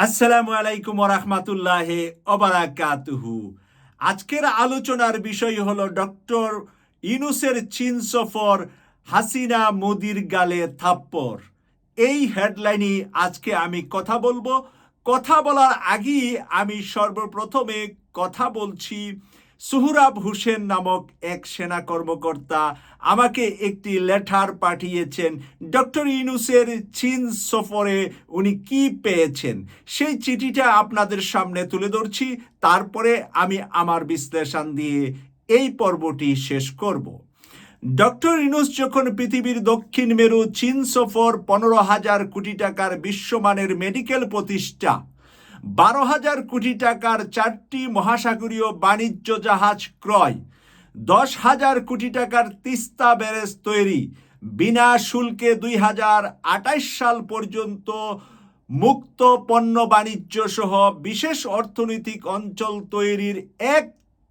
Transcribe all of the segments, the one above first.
আসসালামু আলাইকুম রহমাতুল্লাহ অবারাকাতুহু আজকের আলোচনার বিষয় হলো ডক্টর ইনুসের চীন সফর হাসিনা মোদির গালে থাপ্পর এই হেডলাইনে আজকে আমি কথা বলব। কথা বলার আগেই আমি সর্বপ্রথমে কথা বলছি সুহরাব হোসেন নামক এক সেনা কর্মকর্তা আমাকে একটি লেটার পাঠিয়েছেন। ডক্টর ইনুসের চীন সফরে উনি কি পেয়েছেন? সেই চিঠিটা আপনাদের সামনে তুলে ধরছি। তারপরে আমি আমার বিশ্লেষণ দিয়ে এই পর্বটি শেষ করব। ডক্টর ইনুস যখন পৃথিবীর দক্ষিণ মেরু চীন সফর পনেরো হাজার কোটি টাকার বিশ্বমানের মেডিকেল প্রতিষ্ঠা বারো হাজার কোটি টাকার চারটি মহাসাগরীয় বাণিজ্য জাহাজ ক্রয় দশ হাজার কোটি টাকার তিস্তা ব্যারেজ তৈরি, বিনা শুল্কে দুই হাজার আটাইশ সাল পর্যন্ত মুক্ত পণ্য বাণিজ্য সহ বিশেষ অর্থনৈতিক অঞ্চল তৈরির এক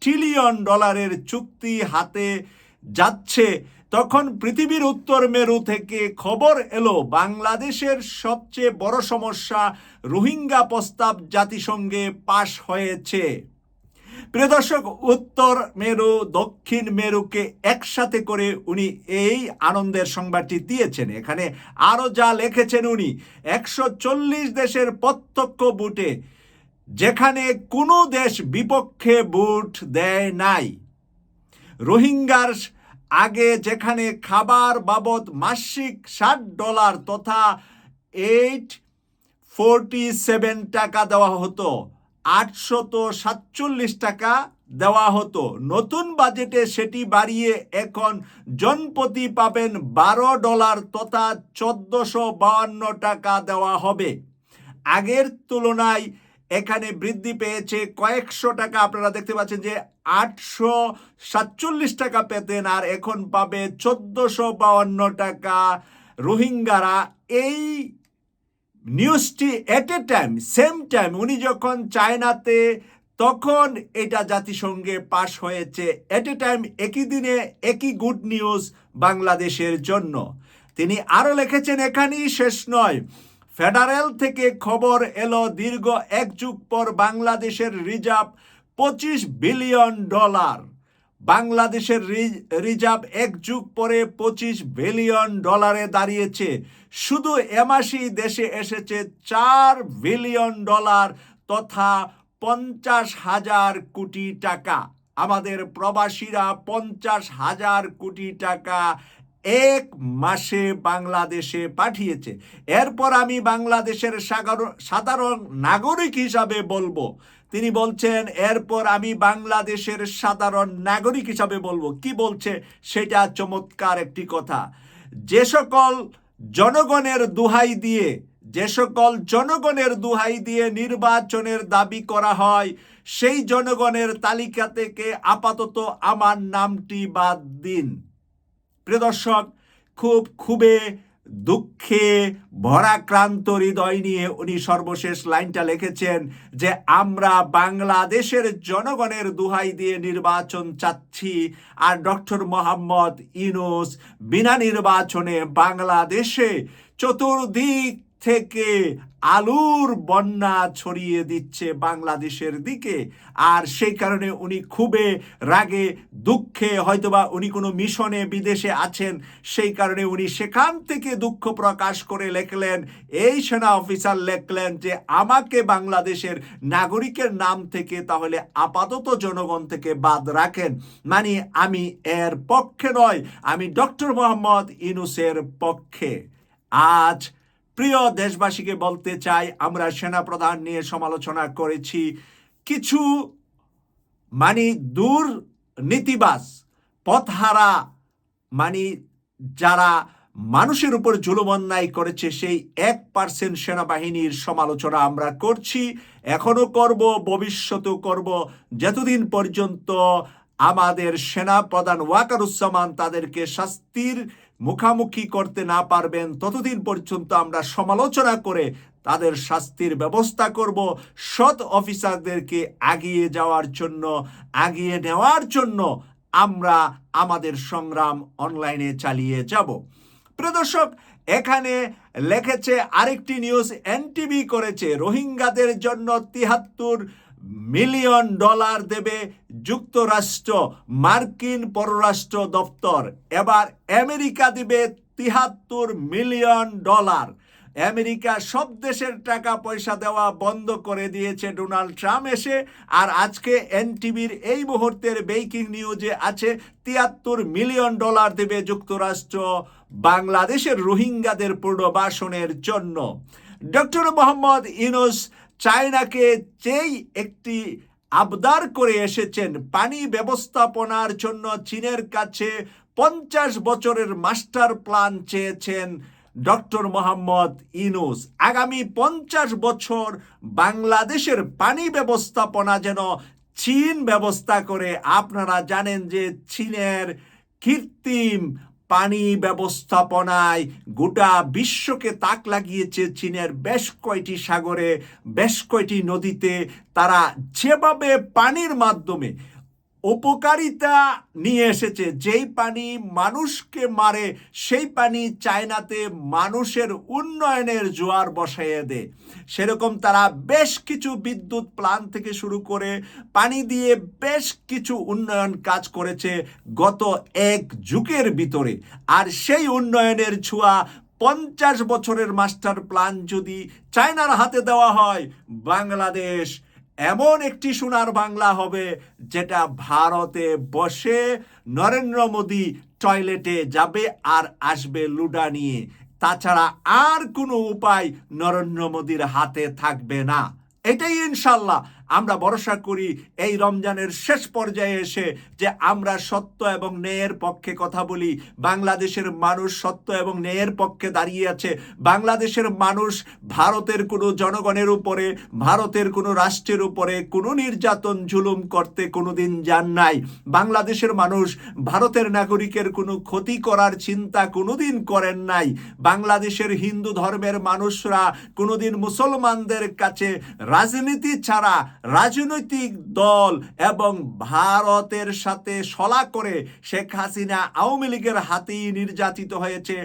ট্রিলিয়ন ডলারের চুক্তি হাতে যাচ্ছে তখন পৃথিবীর উত্তর মেরু থেকে খবর এলো, বাংলাদেশের সবচেয়ে বড় সমস্যা রোহিঙ্গা প্রস্তাব জাতিসংঘে পাশ হয়েছে। প্রিয় দর্শক, উত্তর মেরু, দক্ষিণ মেরুকে একসাথে করে উনি এই আনন্দের সংবাদটি দিয়েছেন। এখানে আরও যা লিখেছেন উনি, একশো চল্লিশ দেশের প্রত্যক্ষ বুটে যেখানে কোনো দেশ বিপক্ষে বুট দেয় নাই। রোহিঙ্গার আগে যেখানে খাবার বাবদ মাসিক ষাট ডলার তথা এইট ফোরটি সেভেন টাকা দেওয়া হতো, আটশত সাতচল্লিশ টাকা দেওয়া হতো। নতুন বাজেটে সেটি বাড়িয়ে এখন জনপ্রতি পাবেন বারো ডলার তথা চোদ্দশো বাউান্ন টাকা দেওয়া হবে। আগের তুলনায় এখানে বৃদ্ধি পেয়েছে কয়েকশো টাকা। আপনারা দেখতে পাচ্ছেন যে আটশো সাতচল্লিশ টাকা পেতেন আর এখন পাবে চোদ্দশো বাউান্ন টাকা। রোহিঙ্গারা এই নিউজটি at a time same time উনি যখন চায়নাতে, তখন এটা জাতিসংঘে পাশ হয়েছে এট এ টাইম একই দিনে একই গুড নিউজ বাংলাদেশের জন্য। তিনি আরও লিখেছেন, এখানেই শেষ নয়। ফেডারেল থেকে খবর এলো দীর্ঘ এক যুগ পর বাংলাদেশের রিজার্ভ পঁচিশ বিলিয়ন ডলার। বাংলাদেশের রিজার্ভ এক যুগ পরে পঁচিশ বিলিয়ন ডলারে দাঁড়িয়েছে। শুধু এমাসি দেশে এসেছে চার বিলিয়ন ডলার তথা পঞ্চাশ হাজার কোটি টাকা। আমাদের প্রবাসীরা পঞ্চাশ হাজার কোটি টাকা এক মাসে বাংলাদেশে পাঠিয়েছে। এরপর আমি বাংলাদেশের সাধারণ নাগরিক হিসাবে বলব। তিনি বলছেন, এরপর আমি বাংলাদেশের সাধারণ নাগরিক হিসাবে বলব। কি বলছে? সেটা চমৎকার একটি কথা। যে সকল জনগণের দুহাই দিয়ে, যে সকল জনগণের দুহাই দিয়ে নির্বাচনের দাবি করা হয়, সেই জনগণের তালিকা থেকে আপাতত আমার নামটি বাদ দিন। প্রিয় দর্শক, খুব খুবই দুঃখে ভরাক্রান্ত হৃদয় নিয়ে উনি সর্বশেষ লাইনটা লিখেছেন যে, আমরা বাংলাদেশের জনগণের দুহাই দিয়ে নির্বাচন চাচ্ছি আর ডক্টর মোহাম্মদ ইনোস বিনা নির্বাচনে বাংলাদেশে চতুর্দিক থেকে আলুর বন্যা ছড়িয়ে দিচ্ছে বাংলাদেশের দিকে। আর সেই কারণে উনি খুবই রাগে, দুঃখে, হয়তোবা উনি কোনো মিশনে বিদেশে আছেন, সেই কারণে উনি সেখান থেকে দুঃখ প্রকাশ করে লেখলেন, এই সেনা অফিসার লেখলেন যে আমাকে বাংলাদেশের নাগরিকের নাম থেকে তাহলে আপাতত জনগণ থেকে বাদ রাখেন। মানে আমি এর পক্ষে নয়, আমি ডক্টর মোহাম্মদ ইনুসের পক্ষে। আজ প্রিয় দেশবাসীকে বলতে চাই, আমরা সেনাপ্রধান নিয়ে সমালোচনা করেছি। কিছু মানে দূর নীতিবাস পথহারা মানে যারা মানুষের উপর জুলুম অন্যায় করেছে, সেই এক পার্সেন্ট সেনাবাহিনীর সমালোচনা আমরা করছি। এখনও করব, ভবিষ্যতেও করব। যতদিন পর্যন্ত আমাদের সেনা প্রধান ওয়াকারুজ্জামান তাদেরকে শাস্তির মুখামুখি করতে না পারবেন, ততদিন পর্যন্ত আমরা সমালোচনা করে তাদের শাস্তির ব্যবস্থা করব। সৎ অফিসারদেরকে আগিয়ে যাওয়ার জন্য আগিয়ে নেওয়ার জন্য আমরা আমাদের সংগ্রাম অনলাইনে চালিয়ে যাব। প্রদর্শক এখানে লেখেছে আরেকটি নিউজ এনটিভি করেছে। রোহিঙ্গাদের জন্য তিহাত্তর মিলিয়ন ডলার দেবে যুক্তরাষ্ট্র, মার্কিন পররাষ্ট্র দপ্তর। এবার আমেরিকা দিবে তিহাত্তর মিলিয়ন ডলার। আমেরিকা সব দেশের টাকা পয়সা দেওয়া বন্ধ করে দিয়েছে ডোনাল্ড ট্রাম্প এসে। আর আজকে এনটিভির এই মুহূর্তের বেকিং নিউজে আছে তিয়াত্তর মিলিয়ন ডলার দেবে যুক্তরাষ্ট্র বাংলাদেশের রোহিঙ্গাদের পুনর্বাসনের জন্য। ডক্টর মোহাম্মদ ইউনুস চায়নাকে যেই একটি আবদার করে এসেছেন পানি ব্যবস্থাপনার জন্য চীনের কাছে পঞ্চাশ বছরের মাস্টার প্ল্যান চেয়েছেন ডক্টর মোহাম্মদ ইনুস। আগামী পঞ্চাশ বছর বাংলাদেশের পানি ব্যবস্থাপনা যেন চীন ব্যবস্থা করে। আপনারা জানেন যে চীনের কৃত্রিম পানি ব্যবস্থাপনায় গোটা বিশ্বকে তাক লাগিয়েছে চীনের বেশ কয়টি সাগরে, বেশ কয়টি নদীতে। তারা যেভাবে পানির মাধ্যমে উপকারিতা নিয়ে এসেছে। যেই পানি মানুষকে মারে, সেই পানি চায়নাতে মানুষের উন্নয়নের জোয়ার বসাইয়ে দেয় সেরকম তারা বেশ কিছু বিদ্যুৎ প্লান থেকে শুরু করে পানি দিয়ে বেশ কিছু উন্নয়ন কাজ করেছে গত এক যুগের ভিতরে। আর সেই উন্নয়নের ছোঁয়া পঞ্চাশ বছরের মাস্টার প্ল্যান যদি চায়নার হাতে দেওয়া হয়, বাংলাদেশ এমন একটি সোনার বাংলা হবে যেটা ভারতে বসে নরেন্দ্র মোদী টয়লেটে যাবে আর আসবে লুডা নিয়ে। তাছাড়া আর কোনো উপায় নরেন্দ্র মোদীর হাতে থাকবে না। এটাই ইনশাল্লাহ। আমরা ভরসা করি এই রমজানের শেষ পর্যায়ে এসে যে আমরা সত্য এবং ন্যায়ের পক্ষে কথা বলি। বাংলাদেশের মানুষ সত্য এবং ন্যায়ের পক্ষে দাঁড়িয়ে আছে। বাংলাদেশের মানুষ ভারতের কোনো জনগণের উপরে, ভারতের কোনো রাষ্ট্রের উপরে কোনো নির্যাতন, জুলুম করতে কোনোদিন যান নাই। বাংলাদেশের মানুষ ভারতের নাগরিকের কোনো ক্ষতি করার চিন্তা কোনোদিন করেন নাই। বাংলাদেশের হিন্দু ধর্মের মানুষরা কোনোদিন মুসলমানদের কাছে রাজনীতি ছাড়া রাজনৈতিক দল এবং ভারতের সাথে সলা করে শেখ হাসিনা আওয়ামী লীগের হাতেই নির্যাতিত হয়েছে।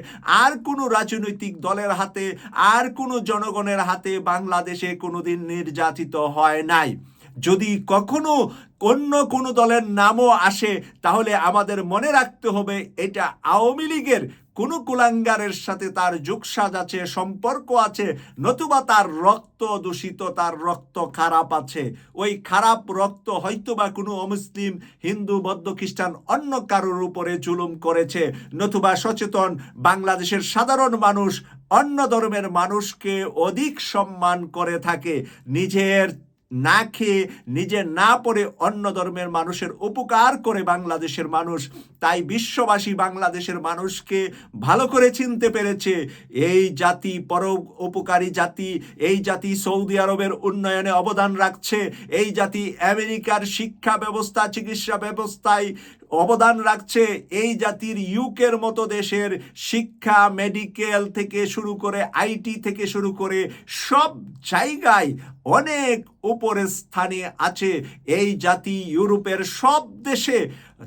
আর কোনো রাজনৈতিক দলের হাতে, আর কোনো জনগণের হাতে বাংলাদেশে কোনোদিন নির্যাতিত হয় নাই। যদি কখনো অন্য কোনো দলের নামও আসে, তাহলে আমাদের মনে রাখতে হবে এটা আওয়ামী লীগের কোনো কুলাঙ্গারের সাথে তার যোগসাজ আছে, সম্পর্ক আছে, নতুবা তার রক্ত দূষিত, তার রক্ত খারাপ আছে। ওই খারাপ রক্ত হয়তোবা কোনো অমুসলিম, হিন্দু, বৌদ্ধ, খ্রিস্টান অন্য কারোর উপরে জুলুম করেছে, নতুবা সচেতন বাংলাদেশের সাধারণ মানুষ অন্য ধর্মের মানুষকে অধিক সম্মান করে থাকে, নিজের না খেয়ে নিজে না পড়ে অন্য ধর্মের মানুষের উপকার করে বাংলাদেশের মানুষ, তাই বিশ্ববাসী বাংলাদেশের মানুষকে ভালো করে চিনতে পেরেছে, এই জাতি পর উপকারী জাতি, এই জাতি সৌদি আরবের উন্নয়নে অবদান রাখছে, এই জাতি আমেরিকার শিক্ষা ব্যবস্থা, চিকিৎসা ব্যবস্থায় অবদান রাখছে, এই জাতির ইউকের মতো দেশের শিক্ষা, মেডিকেল থেকে শুরু করে আইটি থেকে শুরু করে সব জায়গায় অনেক উপরের স্থানে আছে এই জাতি ইউরোপের সব দেশে।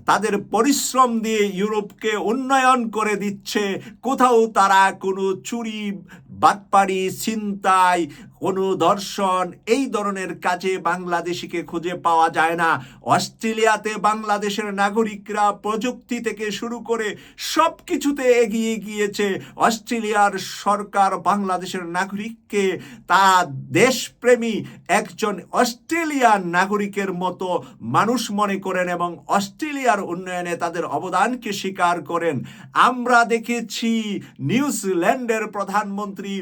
তাদের পরিশ্রম দিয়ে ইউরোপকে উন্নয়ন করে দিচ্ছে। কোথাও তারা কোনো চুরি, বাটপাড়ি, ছিনতাই কোনো দর্শন এই ধরনের কাজে বাংলাদেশিকে খুঁজে পাওয়া যায় না। অস্ট্রেলিয়াতে বাংলাদেশের নাগরিকরা প্রযুক্তি থেকে শুরু করে সব কিছুতে এগিয়ে গিয়েছে। অস্ট্রেলিয়ার সরকার বাংলাদেশের নাগরিককে তা দেশপ্রেমী একজন অস্ট্রেলিয়ান নাগরিকের মতো মানুষ মনে করেন এবং অস্ট্রেলিয়ার উন্নয়নে তাদের অবদানকে স্বীকার করেন। আমরা দেখেছি নিউজিল্যান্ডের প্রধানমন্ত্রী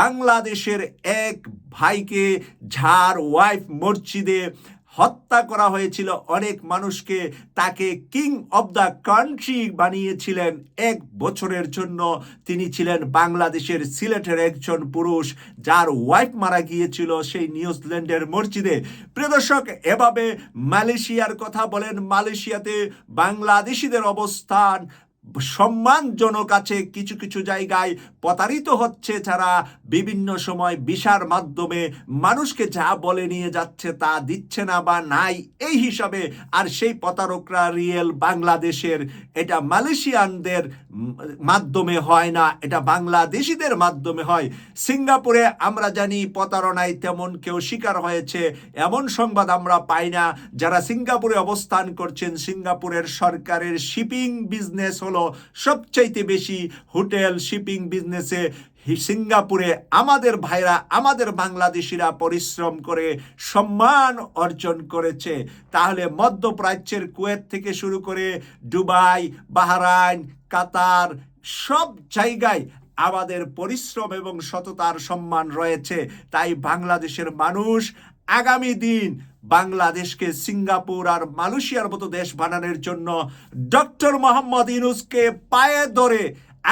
বাংলাদেশের এক ভাইকে, ঝাড়, ওয়াইফ মসজিদে হত্যা করা হয়েছিল। অনেক মানুষকে তাকে কিং অব দ্য কান্ট্রি বানিয়েছিলেন এক বছরের জন্য। তিনি ছিলেন বাংলাদেশের সিলেটের একজন পুরুষ যার ওয়াইফ মারা গিয়েছিল সেই নিউজিল্যান্ডের মসজিদে। প্রিয় দর্শক, এভাবে মালয়েশিয়ার কথা বলেন, মালয়েশিয়াতে বাংলাদেশিদের অবস্থান সম্মানজনক আছে। কিছু কিছু জায়গায় প্রতারিত হচ্ছে ছাড়া বিভিন্ন সময় বিশার মাধ্যমে মানুষকে যা বলে নিয়ে যাচ্ছে তা দিচ্ছে না বা নাই এই হিসাবে। আর সেই প্রতারকরা রিয়েল বাংলাদেশের, এটা মালয়েশিয়ানদের মাধ্যমে হয় না, এটা বাংলাদেশিদের মাধ্যমে হয়। সিঙ্গাপুরে আমরা জানি প্রতারণায় তেমন কেউ শিকার হয়েছে, এমন সংবাদ আমরা পাই না। যারা সিঙ্গাপুরে অবস্থান করছেন, সিঙ্গাপুরের সরকারের শিপিং বিজনেস হলো সবচাইতে বেশি হোটেল শিপিং বিজনেসে। সিঙ্গাপুরে আমাদের ভাইরা, আমাদের বাংলাদেশিরা পরিশ্রম করে সম্মান অর্জন করেছে। তাহলে মধ্যপ্রাচ্যের কুয়েত থেকে শুরু করে দুবাই, বাহরাইন কাতার সব জায়গায় আমাদের পরিশ্রম এবং সততার সম্মান রয়েছে। তাই বাংলাদেশের মানুষ আগামী দিন বাংলাদেশকে সিঙ্গাপুর আর মালয়েশিয়ার মতো দেশ বানানোর জন্য ডক্টর মোহাম্মদ ইউনুসকে পায়ে ধরে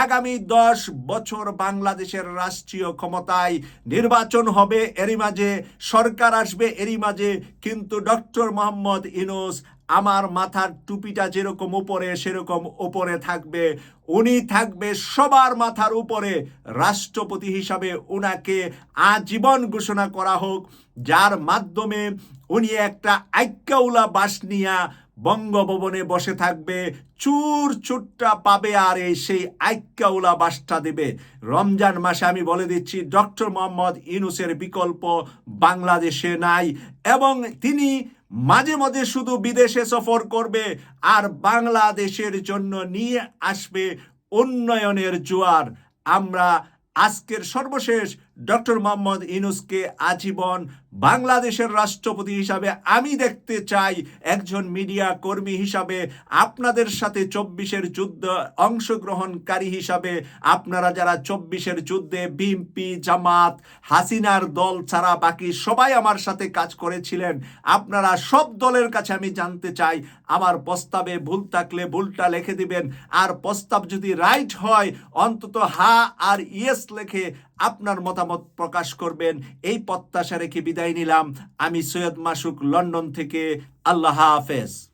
আগামী দশ বছর বাংলাদেশের রাষ্ট্রীয় ক্ষমতায় নির্বাচন হবে। এরই মাঝে সরকার আসবে, এরই মাঝে কিন্তু ডক্টর মোহাম্মদ ইনুস আমার মাথার টুপিটা যেরকম উপরে, সেরকম উপরে থাকবে। উনি থাকবে সবার মাথার উপরে। রাষ্ট্রপতি হিসাবে উনাকে আজীবন ঘোষণা করা হোক, যার মাধ্যমে উনি একটা আজ্ঞাউলা বাস নিয়া বঙ্গভবনে বসে থাকবে। চুর চুটটা পাবে আর এই সেই আইক্যাউলা বাসটা দেবে। রমজান মাসে আমি বলে দিচ্ছি, ডক্টর মোহাম্মদ ইনুসের বিকল্প বাংলাদেশে নাই এবং তিনি মাঝে মাঝে শুধু বিদেশে সফর করবে আর বাংলাদেশের জন্য নিয়ে আসবে উন্নয়নের জোয়ার। আমরা আজকের সর্বশেষ ডক্টর মোহাম্মদ ইনুসকে আজীবন বাংলাদেশের রাষ্ট্রপতি হিসাবে আমি দেখতে চাই। একজন মিডিয়া কর্মী হিসাবে আপনাদের সাথে চব্বিশের যুদ্ধ অংশগ্রহণকারী হিসাবে আপনারা যারা চব্বিশের যুদ্ধে বিএনপি, জামাত, হাসিনার দল ছাড়া বাকি সবাই আমার সাথে কাজ করেছিলেন, আপনারা সব দলের কাছে আমি জানতে চাই। আমার প্রস্তাবে ভুল থাকলে ভুলটা লিখে দিবেন, আর প্রস্তাব যদি রাইট হয়, অন্তত হা আর ইয়েস লেখে আপনার মতামত প্রকাশ করবেন। এই প্রত্যাশা রেখে বিদায় নিলাম। আমি সৈয়দ মাসুক, লন্ডন থেকে। আল্লাহ হাফেজ।